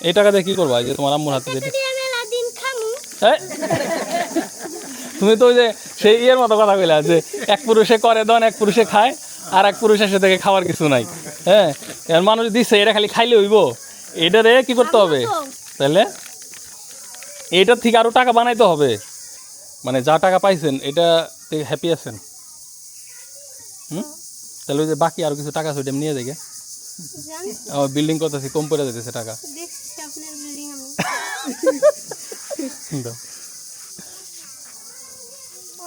এই টাকা দিয়ে কি করবা? যে তোমার আম্মুর হাতে যেটা এই! তুমি তো ওই যে সেই ইয়ের মতো কথা কইলা যে এক পুরুষে করে দন এক পুরুষে খায় আর এক পুরুষের সাথে থেকে খাওয়ার কিছু নাই। হ্যাঁ? এর মানুষ দিচ্ছে এটা খালি খাইলে হইব। এটারে কি করতে হবে? তাহলে এইটার থেকে আরও টাকা বানাইতে হবে। মানে যা টাকা পাইছেন এটা থেকে হ্যাপি আছেন। হুম? তাহলে ওই যে বাকি আরও কিছু টাকা আছে ওইটা নিয়ে দেখে আমার বিল্ডিং করতেছি কম পড়ে যেতেছে টাকা। দেখছি আপনার বিল্ডিং আমি। দাও।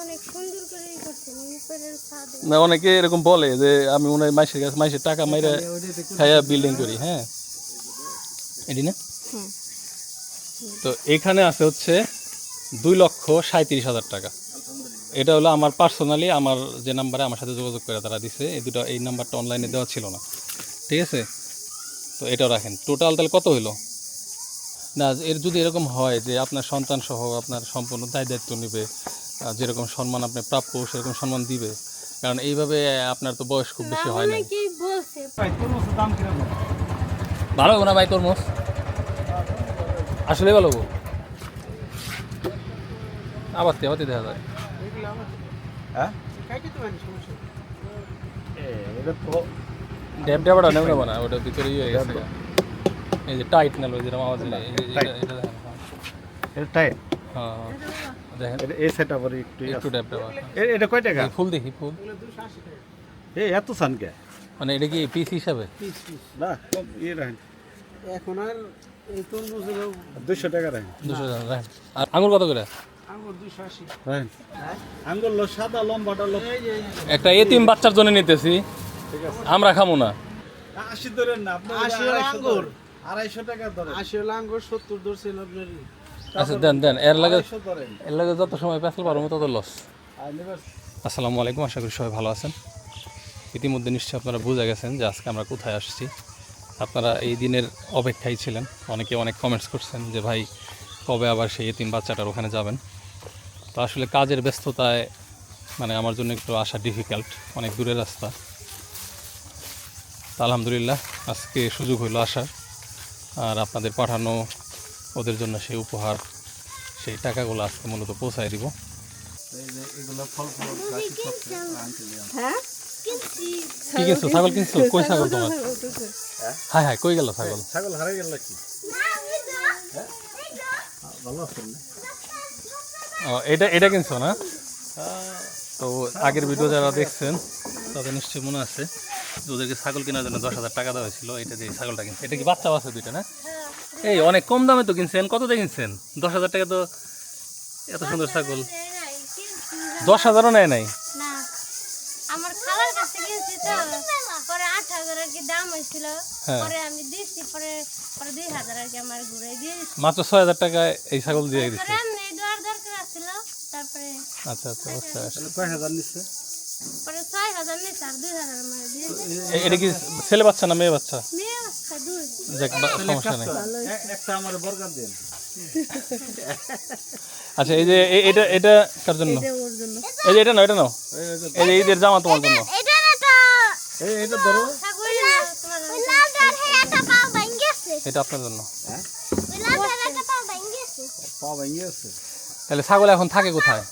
অনেক সুন্দর করে ই করছেন উপরের ছাদে। না অনেকে এরকম বলে যে আমি মনে হয় মাইসের কাছে মাইসের টাকা মাইরে খাইয়া বিল্ডিং করি হ্যাঁ। এটি না? তো এখানে আছে হচ্ছে দুই লক্ষ সাঁত্রিশ হাজার টাকা। এটা হলো আমার পার্সোনালি আমার যে নাম্বারে আমার সাথে যোগাযোগ করে তারা দিছে। এই দুটো এই নাম্বারটা অনলাইনে দেওয়া ছিল না। ঠিক আছে? তো এটাও রাখেন। টোটাল তাহলে কত হইল? না এর যদি এরকম হয় যে আপনার সন্তান সহ আপনার সম্পূর্ণ দায় দায়িত্ব নেবে যেরকম সম্মান আপনি প্রাপ্য সেরকম সম্মান দিবে কারণ এইভাবে আপনার তো বয়স খুব বেশি হয় না ভালো হব না ভাই তরমুজ? আসলে ভালো হব। আবার দেখা যায়। হ্যাঁ? ড্যাব ড্যাবটা নেব না ওটার ভিতরে ইয়ে হয়ে গেছে। এই যে টাইট না লো যেরকম আওয়াজ এই যে এটা- এটা দেখেন এটা টাইট হ্যাঁ। দেখেন এটা এই সেট আবার একটু এটা কয় টাকা ফুল দেখি ফুল এত সান কে মানে এটা কি পিস হিসাবে না ইয়ে রাখেন এখন আর দুশো টাকা রাখেন দুশো টাকা রাখেন। আর আঙুর কত করে একটা এতিম বাচ্চার জন্য নিতেছি আমরা খামো না আশি ধরেন না আপনি আশি আঙ্গুর। আড়াইশো টাকা ধরেন। আশি হলো সত্তর ধরছিল আপনার আচ্ছা দেন দেন এর লাগে এর লাগে যত সময় পেছাল পারব তত লস আসসালামু আলাইকুম আশা করি সবাই ভালো আছেন। ইতিমধ্যে নিশ্চয়ই আপনারা বুঝে গেছেন যে আজকে আমরা কোথায় আসছি। আপনারা এই দিনের অপেক্ষায় ছিলেন। অনেকে অনেক কমেন্টস করছেন যে ভাই কবে আবার সেই এতিম বাচ্চাটার ওখানে যাবেন? তো আসলে কাজের ব্যস্ততায় মানে আমার জন্য একটু আসা ডিফিকাল্ট অনেক দূরের রাস্তা। তা আলহামদুলিল্লাহ আজকে সুযোগ হইল আসার। আর আপনাদের পাঠানো ওদের জন্য সেই উপহার সেই টাকাগুলো আজকে মূলত পৌঁছায় দিব। এগুলো ফল ফল হ্যাঁ? কিনছি কি কিনছো? ছাগল কিনছো? কই ছাগল তোমার? হাই হাই কই গেল ছাগল? ছাগল হারাই গেল কি না ওই তো, এই তো। ভালো আছেন? ও, এটা এটা কিনছো না? তো আগের ভিডিও যারা দেখছেন তাদের নিশ্চয়ই মনে আছে যে ওদেরকে ছাগল কেনার জন্য দশ হাজার টাকা দেওয়া হয়েছিল। এটা দিয়ে ছাগলটা কিনছে এটা কি বাচ্চা বাচ্চা দুইটা না? এই অনেক কম দামে তো কিনছেন কত দিয়ে কিনছেন? দশ হাজার টাকা তো এত সুন্দর ছাগল। দশ হাজারও নেয় নাই? আমার খালার কাছে কিনছি তো পরে আট হাজার আর কি দাম হয়েছিল। হ্যাঁ। পরে আমি দিচ্ছি পরে পরে দুই হাজার আর কি আমার ঘুরে দিয়ে মাত্র ছয় হাজার টাকায় এই ছাগল দিয়ে দরকার তারপরে আচ্ছা আচ্ছা বুঝতে পারছি কয় হাজার নিচ্ছে? পরে ছয় হাজার নিচ্ছে আর দুই হাজার আমার দিয়ে এটা কি ছেলে বাচ্চা না মেয়ে বাচ্চা? মেয়ে বাচ্চা দুই। যাক সমস্যা নেই। একটা আমার বরগার দেন। আচ্ছা এই যে এটা এটা কার জন্য? এই যে এটা নাও এটা নাও। এই যে ঈদের জামা তোমার জন্য। এটা না তো এই এটা ধরো। আপনার জন্য। হ্যাঁ? পা ভেঙে আছে তাহলে ছাগল এখন থাকে কোথায়?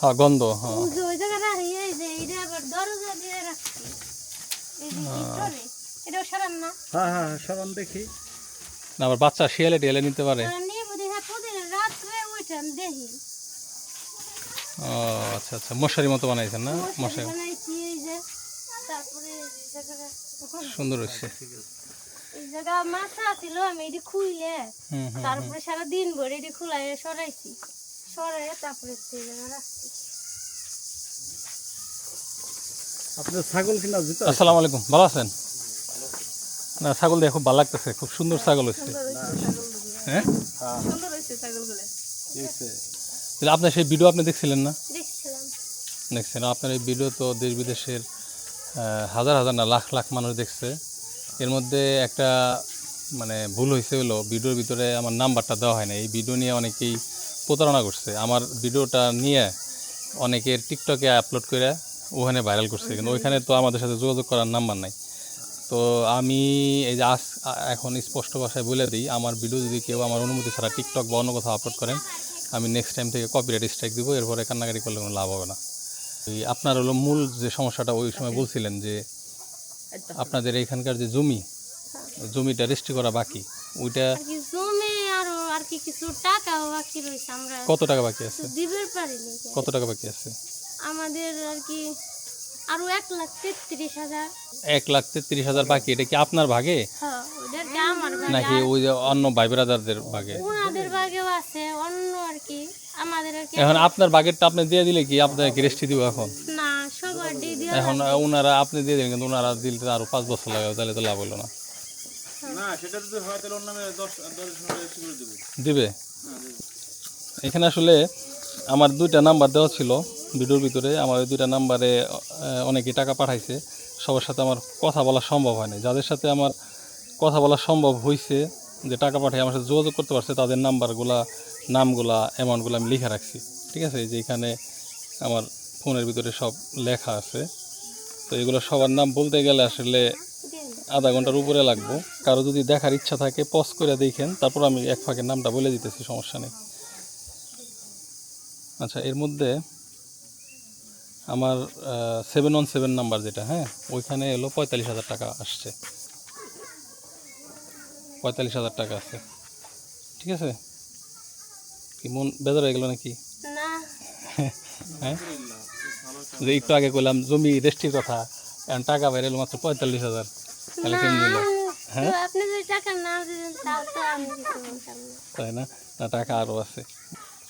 হ্যাঁ গন্ধ হ্যাঁ। আবার দরজা দিয়ে রাখছি। এই যে ভিতরে এটাও সরান না। সরান দেখি। না আবার বাচ্চা শিয়ালে টিয়ালে নিতে পারে। হ্যাঁ ও আচ্ছা আচ্ছা মশারি মতো বানাইছেন না? মশারি মশারি। বানাইছি এই যে। তারপরে এই জায়গাটা সুন্দর হচ্ছে এই জায়গা মাথা ছিল আমি এটি খুইলে হুম হুম তারপরে সারা দিন ভরে এটি খুলাই সরাইছি। সরাই তারপরে এই জায়গা রাখছি। আপনার ছাগল কিনা জুতা? আসসালামু আলাইকুম ভালো আছেন? না ছাগল দেখে খুব ভালো লাগতেছে খুব সুন্দর ছাগল হচ্ছে হ্যাঁ? তাহলে আপনার সেই ভিডিও আপনি দেখছিলেন না? দেখছেন আপনার এই ভিডিও তো দেশ বিদেশের আহ, হাজার হাজার না লাখ লাখ মানুষ দেখছে। এর মধ্যে একটা মানে ভুল হয়েছে হলো, ভিডিওর ভিতরে আমার নাম্বারটা দেওয়া হয় না এই ভিডিও নিয়ে অনেকেই প্রতারণা করছে। আমার ভিডিওটা নিয়ে অনেকের টিকটকে আপলোড করে ওখানে ভাইরাল করছে। কিন্তু ওইখানে তো আমাদের সাথে যোগাযোগ করার নাম্বার নাই। তো আমি এই যে আজ এখন স্পষ্ট ভাষায় বলে দিই, আমার ভিডিও যদি কেউ আমার অনুমতি ছাড়া টিকটক বা অন্য কোথাও আপলোড করেন, আমি নেক্সট টাইম থেকে কপিরাইট স্ট্রাইক দিব। এরপরে কান্নাকাটি করলে কোনো লাভ হবে না। আপনার হলো মূল যে সমস্যাটা, ওই সময় বলছিলেন যে আপনাদের এখানকার যে জমি জমিটা রেজিস্ট্রি করা বাকি ওইটা আর আরও আর কি কিছু টাকা বাকি রয়েছে আমরা কত টাকা বাকি আছে? কত টাকা বাকি আছে? আমাদের আর কি আরও এক লাখ তেত্রিশ হাজার। এক লাখ তেত্রিশ হাজার বাকি এটা কি আপনার ভাগে? হ্যাঁ ভাগে? নাকি ওই যে অন্য ভাই ব্রাদারদের ভাগে? ওনাদের ভাগেও আছে অন্য আর কি। আমাদের আর কি এখন আপনার বাগেরটা আপনি দিয়ে দিলে কি আপনাকে রেস্টি দিব এখন? না সবার দিয়ে দেওয়া এখন ওনারা আপনি দিয়ে দিলেন কিন্তু ওনারা দিলে আরও পাঁচ বছর লাগে তাহলে তো লাভ হলো না। না সেটা যদি হয় তাহলে ওর নামে দশ দশ দেবো। দিবে? এখানে আসলে আমার দুইটা নাম্বার দেওয়া ছিল। ভিডিওর ভিতরে আমার ওই দুইটা নাম্বারে অনেকে টাকা পাঠাইছে। সবার সাথে আমার কথা বলা সম্ভব হয়নি। যাদের সাথে আমার কথা বলা সম্ভব হয়েছে যে টাকা পাঠিয়ে আমার সাথে যোগাযোগ করতে পারছে, তাদের নাম্বারগুলা, নামগুলা অ্যামাউন্টগুলো আমি লিখে রাখছি। ঠিক আছে? যে এখানে আমার ফোনের ভিতরে সব লেখা আছে। তো এগুলো সবার নাম বলতে গেলে আসলে আধা ঘণ্টার উপরে লাগবো। কারও যদি দেখার ইচ্ছা থাকে পজ করে দেখেন, তারপর আমি এক ফাঁকের নামটা বলে দিতেছি, সমস্যা নেই। আচ্ছা এর মধ্যে আমার সেভেন ওয়ান সেভেন নাম্বার যেটা হ্যাঁ? ওইখানে এলো পঁয়তাল্লিশ হাজার টাকা আসছে। পঁয়তাল্লিশ হাজার টাকা আছে। ঠিক আছে? কি মন বেজার হয়ে গেল নাকি? হ্যাঁ? যে একটু আগে কইলাম জমি রেস্টির কথা এখন টাকা বাইরে এলো মাত্র পঁয়তাল্লিশ হাজার। তাহলে কেমন দিল? না। তাই না? না টাকা আরও আছে।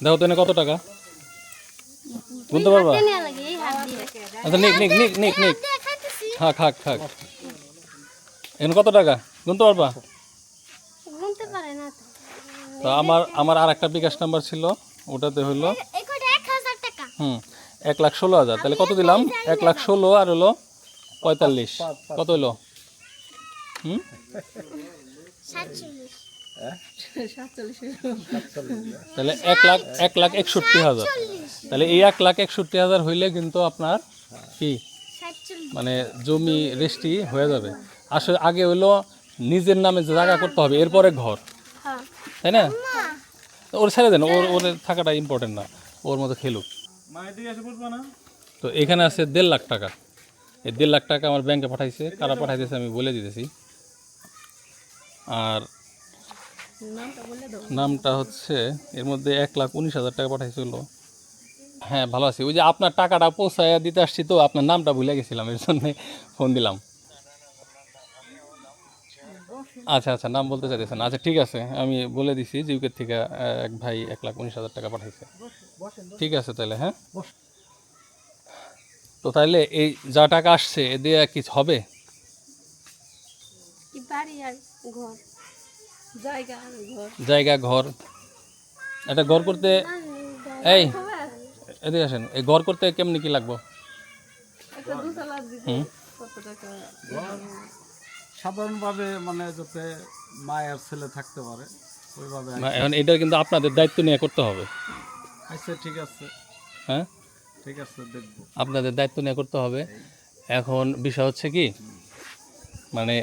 দেখো তো এনে কত টাকা? গুনতে পারবা আচ্ছা নিক নিক নিক নিক নিক। খাক খাক খাক এনে কত টাকা? গুনতে পারবা? গুনতে পারে না তো। তো আমার আমার আর একটা বিকাশ নাম্বার ছিল ওটাতে হলো এক হুম এক লাখ ষোলো হাজার। তাহলে কত দিলাম? এক লাখ ষোলো আর হলো পঁয়তাল্লিশ। কত হলো হুম? তাহলে এক লাখ এক লাখ একষট্টি হাজার। তাহলে এই এক লাখ একষট্টি হাজার হইলে কিন্তু আপনার কি? মানে জমি রেস্টি হয়ে যাবে। আসলে আগে হইল নিজের নামে জায়গা করতে হবে এরপরে ঘর। হ্যাঁ। তাই না? তো ওর ছেড়ে দেন ওর ওর থাকাটা ইম্পর্টেন্ট না। ওর মতো খেলুক। তো এখানে আছে দেড় লাখ টাকা। এই দেড় লাখ টাকা আমার ব্যাংকে পাঠাইছে কারা পাঠাইতেছে আমি বলে দিতেছি। আর নামটা হচ্ছে এর মধ্যে এক লাখ উনিশ হাজার টাকা পাঠাইছিল। হ্যাঁ ভালো আছি। ওই যে আপনার টাকাটা পৌঁছায় দিতে আসছি তো আপনার নামটা ভুলে গেছিলাম এর জন্য ফোন দিলাম। আচ্ছা আচ্ছা নাম বলতে চাইতেছেন। আচ্ছা ঠিক আছে আমি বলে দিছি জিউকের থেকে এক ভাই এক লাখ উনিশ হাজার টাকা পাঠাইছে। ঠিক আছে তাহলে হ্যাঁ? তো তাহলে এই যা টাকা আসছে এ দিয়ে কিছু হবে? বাড়ি আর ঘর। জায়গা ঘর। এটা ঘর। করতে এই এদিকে আসেন। এই ঘর করতে কেমনি কি লাগবো? হুম। সাধারণভাবে মানে যাতে মায়ের ছেলে থাকতে পারে ওইভাবে না, এখন এটা কিন্তু আপনাদের দায়িত্ব নিয়ে করতে হবে। আচ্ছা ঠিক আছে। হ্যাঁ? ঠিক আছে দেখব। আপনাদের দায়িত্ব নিয়ে করতে হবে। এখন বিষয় হচ্ছে কি মানে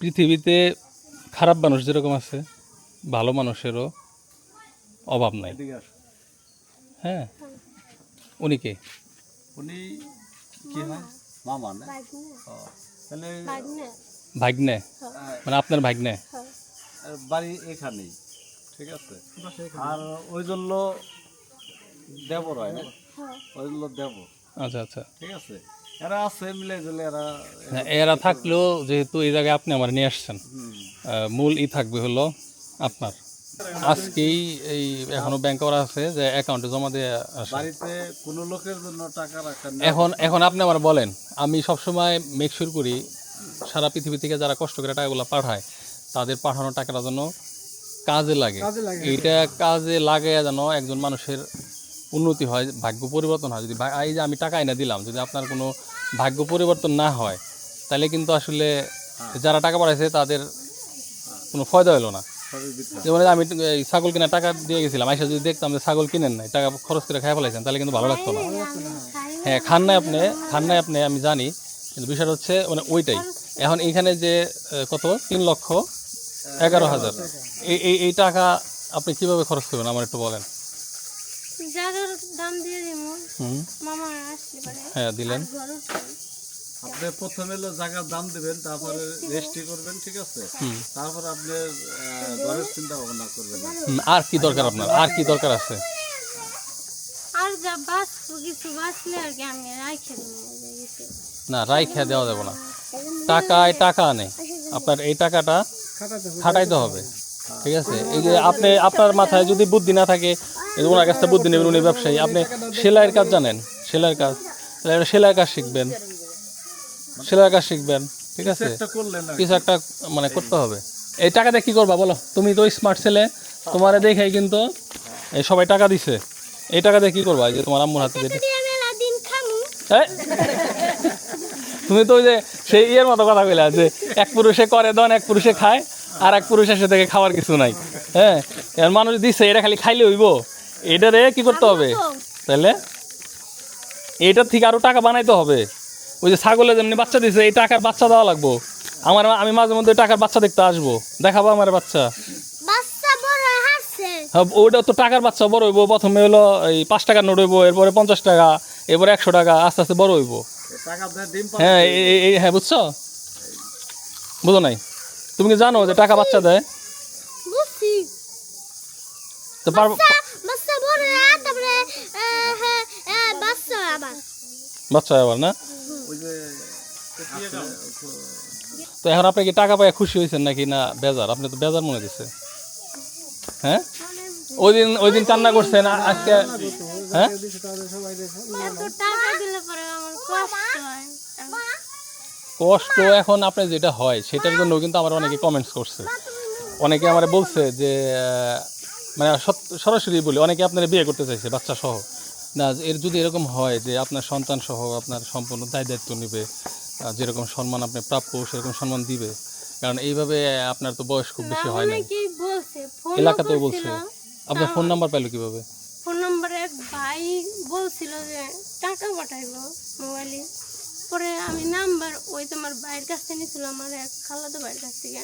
পৃথিবীতে খারাপ মানুষ যেরকম আছে ভালো মানুষেরও অভাব নাই। হ্যাঁ। উনি কে? উনি কি হয়? মামা না? ও, তাহলে ভাগ্নে। মানে আপনার ভাগ্নে? হ্যাঁ। বাড়ি এখানেই ঠিক আছে? আর ওই জন্য দেবর হয় না? হ্যাঁ। ওই জন্য দেব আচ্ছা আচ্ছা। ঠিক আছে? এরা আছে মিলে জেলে এরা হ্যাঁ, এরা থাকলেও যেহেতু এই জায়গায় আপনি আমার নিয়ে আসছেন মূল ই থাকবে হলো আপনার। আজকেই এই এখনও ব্যাংক করা আছে যে অ্যাকাউন্টে জমা দিয়ে বাড়িতে কোনো লোকের জন্য টাকা রাখা এখন এখন আপনি আমার বলেন আমি সবসময় মেক শিওর করি সারা পৃথিবী থেকে যারা কষ্ট করে টাকাগুলো পাঠায় তাদের পাঠানো টাকাটা যেন কাজে লাগে। এইটা কাজে লাগে যেন একজন মানুষের উন্নতি হয় ভাগ্য পরিবর্তন হয়। যদি এই যে আমি টাকা এনে দিলাম যদি আপনার কোনো ভাগ্য পরিবর্তন না হয় তাহলে কিন্তু আসলে যারা টাকা পাঠাইছে তাদের কোনো ফয়দা হলো না। যেমন আমি ছাগল কেনার টাকা দিয়ে গেছিলাম আইসা যদি দেখতাম যে ছাগল কিনেন নাই টাকা খরচ করে খাই ফেলাইছেন তাহলে কিন্তু ভালো লাগতো না। হ্যাঁ খান নাই আপনি খান নাই আপনি আমি জানি কিন্তু বিষয়টা হচ্ছে মানে ওইটাই। এখন এইখানে যে কত? তিন লক্ষ এগারো হাজার। এই এই এই টাকা আপনি কীভাবে খরচ করবেন আমার একটু বলেন। দাম দিয়ে দিব মামা আসলে হ্যাঁ দিলেন। আপনি প্রথমে হলো জায়গার দাম দিবেন তারপরে রেজিস্ট্রি করবেন ঠিক আছে? তারপর আপনি ঘরের চিন্তা ভাবনা করবেন। আর কি দরকার আপনার? আর কি দরকার আছে? আর যা বাঁচবো কিছু বাঁচলে আর কি আমি দেবো না রাই খেয়া দেওয়া যাবে না। টাকায় টাকা নেই আপনার এই টাকাটা খাটাইতে হবে। ঠিক আছে? এই যে আপনি আপনার মাথায় যদি বুদ্ধি না থাকে ওনার কাছ থেকে বুদ্ধি নেবেন উনি ব্যবসায়ী। আপনি সেলাইয়ের কাজ জানেন সেলাইয়ের কাজ। তাহলে আপনি সেলাইয়ের কাজ শিখবেন। সেলাইয়ের কাজ শিখবেন ঠিক আছে? কিছু একটা মানে করতে হবে। এই টাকা দিয়ে কি করবা বলো? তুমি তো স্মার্ট ছেলে তোমার দেখেই কিন্তু এই সবাই টাকা দিছে। এই টাকা দিয়ে কি করবা? এই যে তোমার আম্মুর হাতে এই! তুমি তো ওই যে সেই ইয়ের মতো কথা কইলা যে এক পুরুষে করে দন এক পুরুষে খায় আর এক পুরুষের সাথে খাওয়ার কিছু নাই। হ্যাঁ? এর মানুষ দিছে এটা খালি খাইলে হইব। এটারে কি করতে হবে? তাহলে এইটার থেকে আরও টাকা বানাইতে হবে। ওই যে ছাগলে যেমনি বাচ্চা দিছে এই টাকার বাচ্চা দেওয়া লাগবো। আমার আমি মাঝে মধ্যে টাকার বাচ্চা দেখতে আসব। দেখাবো আমার বাচ্চা। বাচ্চা বড় হাসছে হ্যাঁ, ওইটা তো টাকার বাচ্চা বড় হইব। প্রথমে হলো এই পাঁচ টাকার নোট হইব এরপরে পঞ্চাশ টাকা এরপরে একশো টাকা আস্তে আস্তে বড় হইব। টাকা দিয়ে ডিম পাবে হ্যাঁ এই হ্যাঁ বুঝছ? বুঝো নাই? তুমি কি জানো যে টাকা বাচ্চা দেয়? তো পারব বাচ্চা আবার না? তো এখন আপনি কি টাকা পাই খুশি হয়েছেন নাকি না বেজার? আপনি তো বেজার মনে দিচ্ছে হ্যাঁ? ওই দিন ওই দিন কান্না করছেন আজকে হ্যাঁ? কষ্ট এখন আপনার যেটা হয়, সেটার জন্য কিন্তু আমার অনেকে কমেন্টস করছে। অনেকে আমার বলছে যে মানে সরাসরি বলি, অনেকে আপনার বিয়ে করতে চাইছে বাচ্চা সহ না এর যদি এরকম হয় যে আপনার সন্তান সহ আপনার সম্পূর্ণ দায় দায়িত্ব নেবে যেরকম সম্মান আপনি প্রাপ্য সেরকম সম্মান দিবে কারণ এইভাবে আপনার তো বয়স খুব বেশি হয় ফোন এলাকাতেও বলছে। আপনার ফোন নাম্বার পাইলো কীভাবে? ফোন নম্বরে এক ভাই বলছিল যে টাকা পাঠাইবো মোবাইলে। পরে আমি নাম্বার ওই তোমার ভাইয়ের কাছ থেকে নিয়েছিল আমার এক খালাতো ভাইয়ের কাছ থেকে।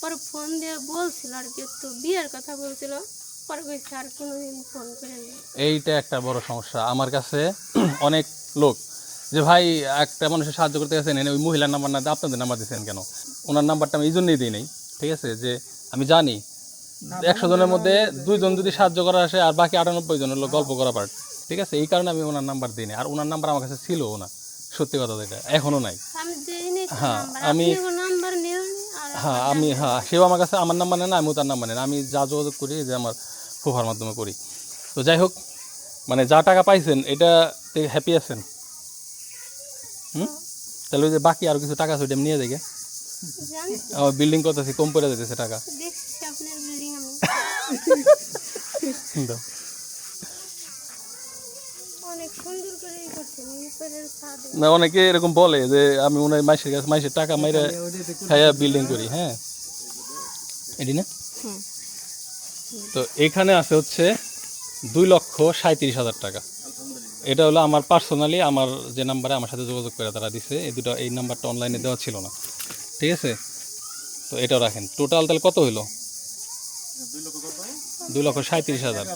পরে ফোন দিয়ে বলছিল আর কি তো বিয়ের কথা বলছিল। পরে এইটা একটা বড় সমস্যা। আমার কাছে অনেক লোক যে ভাই একটা মানুষের সাহায্য করতে গেছেন এনে ওই মহিলার নাম্বার না দিয়ে আপনাদের নাম্বার দিয়েছেন কেন? ওনার নাম্বারটা আমি এই জন্যই দিই নাই ঠিক আছে? যে আমি জানি একশো জনের মধ্যে দুইজন যদি সাহায্য করা আসে আর বাকি আটানব্বই জন হলো গল্প করা পার্ট ঠিক আছে? এই কারণে আমি ওনার নাম্বার দিই আর ওনার নাম্বার আমার কাছে ছিল না সত্যি কথা যেটা এখনও নাই। হ্যাঁ, আমি- হ্যাঁ আমি হ্যাঁ সেও আমার কাছে আমার নাম্বার নেয় না আমিও তার নাম্বার নেই না। আমি যা যোগাযোগ করি যে আমার ফুফার মাধ্যমে করি। তো যাই হোক মানে যা টাকা পাইছেন এটা হ্যাপি আছেন? হুম? তাহলে ওই যে বাকি আরও কিছু টাকা আছে ওইটা নিয়ে যাই আমার বিল্ডিং করতেছি কম পড়ে যেতেছে টাকা। দেখছি আপনার বিল্ডিং আমি। দাও। অনেক সুন্দর করে ই করছেন উপরের ছাদে। না অনেকে এরকম বলে যে আমি মনে হয় মাইসের কাছে মাইসের টাকা মাইরা খাইয়া বিল্ডিং করি হ্যাঁ? এটি না? তো এখানে আছে হচ্ছে দুই লক্ষ সাঁত্রিশ হাজার টাকা। এটা হলো আমার পার্সোনালি আমার যে নাম্বারে আমার সাথে যোগাযোগ করে তারা দিছে। এই দুটো, এই নাম্বারটা অনলাইনে দেওয়া ছিল না। ঠিক আছে? তো এটাও রাখেন। টোটাল তাহলে কত হইল? দুই লক্ষ সাঁত্রিশ হাজার।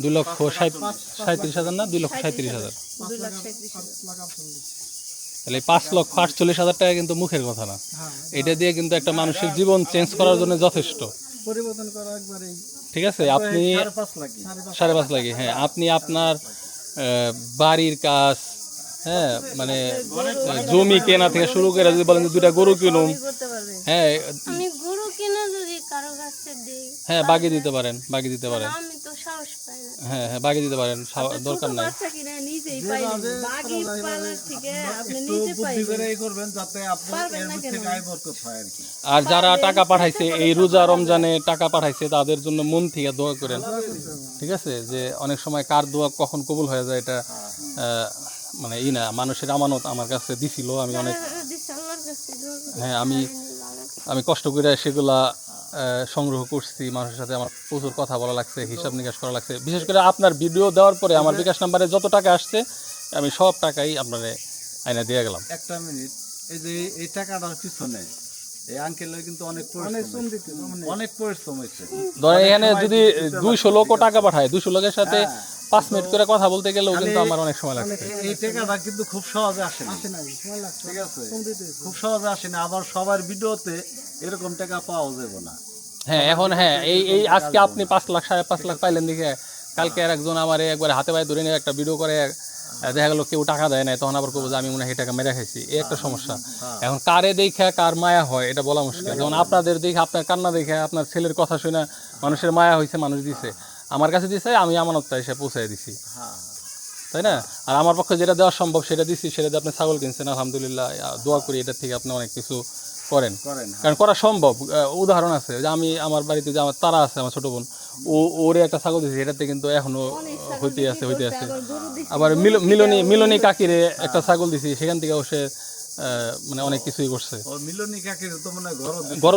দুই লক্ষ সাঁত- সাঁত্রিশ হাজার না? দুই লক্ষ সাঁত্রিশ হাজার। তাহলে পাঁচ লক্ষ আটচল্লিশ হাজার টাকা কিন্তু মুখের কথা না। এটা দিয়ে কিন্তু একটা মানুষের জীবন চেঞ্জ করার জন্য যথেষ্ট। পরিবর্তন করা একবারেই। ঠিক আছে? আপনি সাড়ে পাঁচ লাখ। লাগে হ্যাঁ। আপনি আপনার আহ, বাড়ির কাজ হ্যাঁ মানে জমি কেনা থেকে শুরু করে যদি বলেন দুটা দুইটা গরু কিনুম হ্যাঁ আমি গরু কিনে যদি কারও কাছে দিই হ্যাঁ বাগি দিতে পারেন বাগি দিতে পারেন। আমি তো সাহস পাই না। হ্যাঁ হ্যাঁ বাগি দিতে পারেন দরকার নাই। একটু বুদ্ধি করে এই করবেন যাতে আপনার এর থেকে আয় বরকত হয় আর কি? আর যারা টাকা পাঠাইছে এই রোজা রমজানে টাকা পাঠাইছে তাদের জন্য মন থেকে দোয়া করেন। ঠিক আছে? যে অনেক সময় কার দোয়া কখন কবুল হয়ে যায় এটা আহ, মানে ই না মানুষের আমানত আমার কাছে দিছিল আমি অনেক কাছে দোয়া করি। হ্যাঁ আমি আমি কষ্ট করে সেগুলা সংগ্রহ করছি মানুষের সাথে আমার প্রচুর কথা বলা লাগছে হিসাব নিকাশ করা লাগছে। বিশেষ করে আপনার ভিডিও দেওয়ার পরে আমার বিকাশ নাম্বারে যত টাকা আসছে আমি সব টাকাই আপনার আইনা দিয়ে গেলাম। একটা মিনিট এই যে এই টাকাটার পিছনে এই আঙ্কেলের কিন্তু অনেক পরিশ্রম অনেক পরিশ্রম হয়েছে। ধরেন এখানে যদি দুইশো লোকও টাকা পাঠায় দুইশো লোকের সাথে পাঁচ মিনিট করে কথা বলতে গেলেও কিন্তু আমার অনেক সময় লাগছে। এই টাকাটা কিন্তু খুব সহজে আসে না ঠিক আছে? খুব সহজে আসে না আবার সবার ভিডিওতে এরকম টাকা পাওয়া যাবে না। হ্যাঁ এখন হ্যাঁ এই এই আজকে আপনি পাঁচ লাখ সাড়ে পাঁচ লাখ পাইলেন দেখে কালকে আর একজন আমার একবার হাতে পায়ে ধরে নিয়ে একটা ভিডিও করে দেখা গেলো কেউ টাকা দেয় না তখন আবার করব যে আমি মনে হয় টাকা মেরে খাইছি। এই একটা সমস্যা। এখন কারে দেখে কার মায়া হয় এটা বলা মুশকিল। যেমন আপনাদের দেখে আপনার কান্না দেখে আপনার ছেলের কথা শুনে মানুষের মায়া হয়েছে মানুষ দিছে। আমার কাছে দিছে আমি আমানতটা এসে পৌঁছায় দিছি। হ্যাঁ। তাই না? আর আমার পক্ষে যেটা দেওয়া সম্ভব সেটা দিছি সেটা দিয়ে আপনি ছাগল কিনছেন আলহামদুলিল্লাহ। দোয়া করি এটার থেকে আপনি অনেক কিছু করেন। কারণ করা সম্ভব। উদাহরণ আছে যে আমি আমার বাড়িতে যে আমার তারা আছে আমার ছোট বোন ও ওরে একটা ছাগল দিয়েছে এটাতে কিন্তু এখনও হইতে আছে হইতে আছে। আবার মিলনি মিলনী মিলনী কাকিরে একটা ছাগল দিছি সেখান থেকে সে আহ, মানে অনেক কিছুই করছে। কাকির তো মনে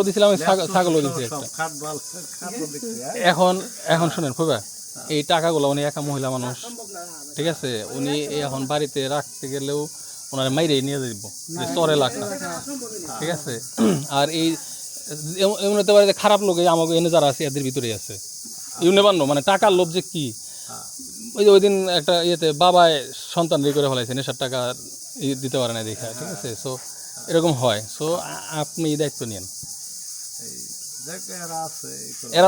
দিছিলাম ছাগলও দিছি একটা। হ্যাঁ? এখন এখন শুনেন খুব এই টাকাগুলো উনি একা মহিলা মানুষ ঠিক আছে? উনি এখন বাড়িতে রাখতে গেলেও ওনার মাইরে নিয়ে দিব যে চরে লাখ ঠিক আছে? আর এই এমন হতে পারে যে খারাপ লোক আমাকে এনে যারা আছে, এদের ভিতরেই আছে। ইউনে বান্য মানে টাকার লোভ যে কি? ওই যে ওই দিন একটা ইয়েতে বাবায় সন্তান রে করে ফেলাইছে, নেশার টাকা দিতে পারে না দেখা, ঠিক আছে? সো এরকম হয়। সো আপনি এই দায়িত্ব নিন এরা আছে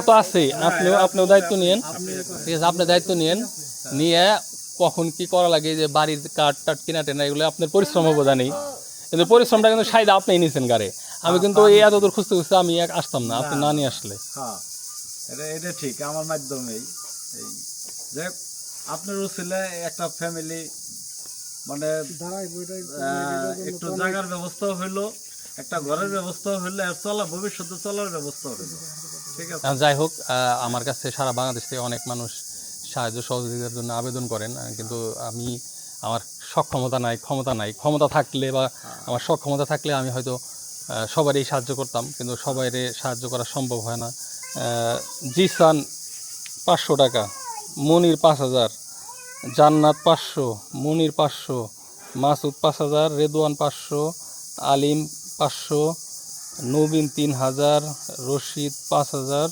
তো আছেই। আপনিও আপনিও দায়িত্ব নিয়েন। ঠিক আছে, আপনি দায়িত্ব নিয়েন। নিয়ে কখন কি করা লাগে যে বাড়ির কাঠ টাট কিনা টেনা, এগুলো আপনার পরিশ্রম হবে জানি কিন্তু পরিশ্রমটা কিন্তু সাইডে আপনি নিয়েছেন গাড়ি আমি কিন্তু এই এত দূর খুঁজতে খুঁজতে আমি এক আসতাম না আপনি না নিয়ে আসলে। হ্যাঁ এটা এটা ঠিক আমার মাধ্যমেই। এই দেখ আপনার ছেলে একটা ফ্যামিলি মানে একটু জায়গার ব্যবস্থা হইল একটা ঘরের ব্যবস্থা হইল আর চলা ভবিষ্যতে চলার ব্যবস্থা হইল। ঠিক আছে? যাই হোক আহ, আমার কাছে সারা বাংলাদেশ থেকে অনেক মানুষ সাহায্য সহযোগিতার জন্য আবেদন করেন কিন্তু আমি আমার সক্ষমতা নাই ক্ষমতা নাই। ক্ষমতা থাকলে বা আমার সক্ষমতা থাকলে আমি হয়তো সবারই সাহায্য করতাম, কিন্তু সবাইরে সাহায্য করা সম্ভব হয় না। জিসান পাঁচশো টাকা, মনির পাঁচ হাজার, জান্নাত পাঁচশো, মনির পাঁচশো মাসুদ পাঁচ হাজার, রেদওয়ান পাঁচশো, আলিম পাঁচশো, নবীন তিন হাজার, রশিদ পাঁচ হাজার,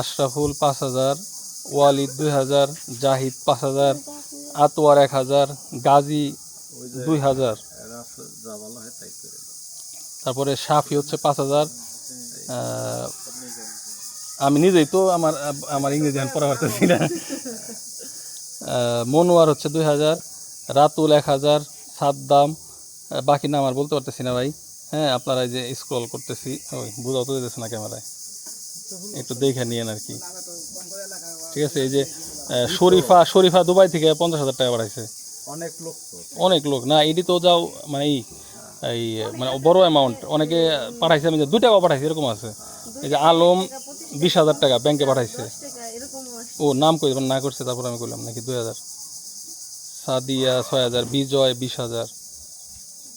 আশরাফুল পাঁচ হাজার, ওয়ালিদ দুই হাজার, জাহিদ পাঁচ হাজার আতোয়ার এক হাজার, গাজী দুই হাজার এরা আছে, যা ভালো হয় তাই করে তারপরে সাফি হচ্ছে পাঁচ হাজার। আমি নিজেই তো আমার আমার ইংরেজি আমি পড়া পারতেছি না। মনোয়ার হচ্ছে দুই হাজার রাতুল এক হাজার সাদ্দাম বাকি নাম আর বলতে পারতেছি না ভাই। হ্যাঁ আপনারা এই যে স্ক্রল করতেছি ওই বোঝাও তো দিতেছে না ক্যামেরায়। একটু দেখে নিয়েন আর কি। ঠিক আছে এই যে শরীফা শরীফা দুবাই থেকে পঞ্চাশ হাজার টাকা বাড়াইছে। অনেক লোক অনেক লোক। না এটি তো যাও মানে এই এই মানে বড় অ্যামাউন্ট অনেকে পাঠাইছে, আমি দু টাকা পাঠাইছে, এরকম আছে। এই যে আলম বিশ হাজার টাকা ব্যাংকে পাঠাইছে। ও, নাম কই? না করছে, তারপর আমি করলাম নাকি দুই হাজার। সাদিয়া ছয় হাজার, বিজয় বিশ হাজার।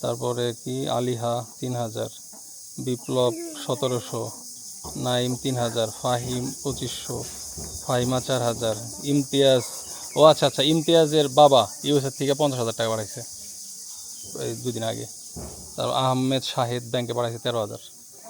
তারপরে কি? আলিহা তিন হাজার। বিপ্লব সতেরোশো। নাইম তিন হাজার। ফাহিম পঁচিশশো। ফাহিমা চার হাজার। ইমতিয়াজ, ও আচ্ছা আচ্ছা ইমতিয়াজের বাবা ইউএসএর থেকে পঞ্চাশ হাজার টাকা বাড়াইছে এই দুদিন আগে। তারপর আহমেদ শাহিদ ব্যাংকে পাঠাইছে তেরো হাজার।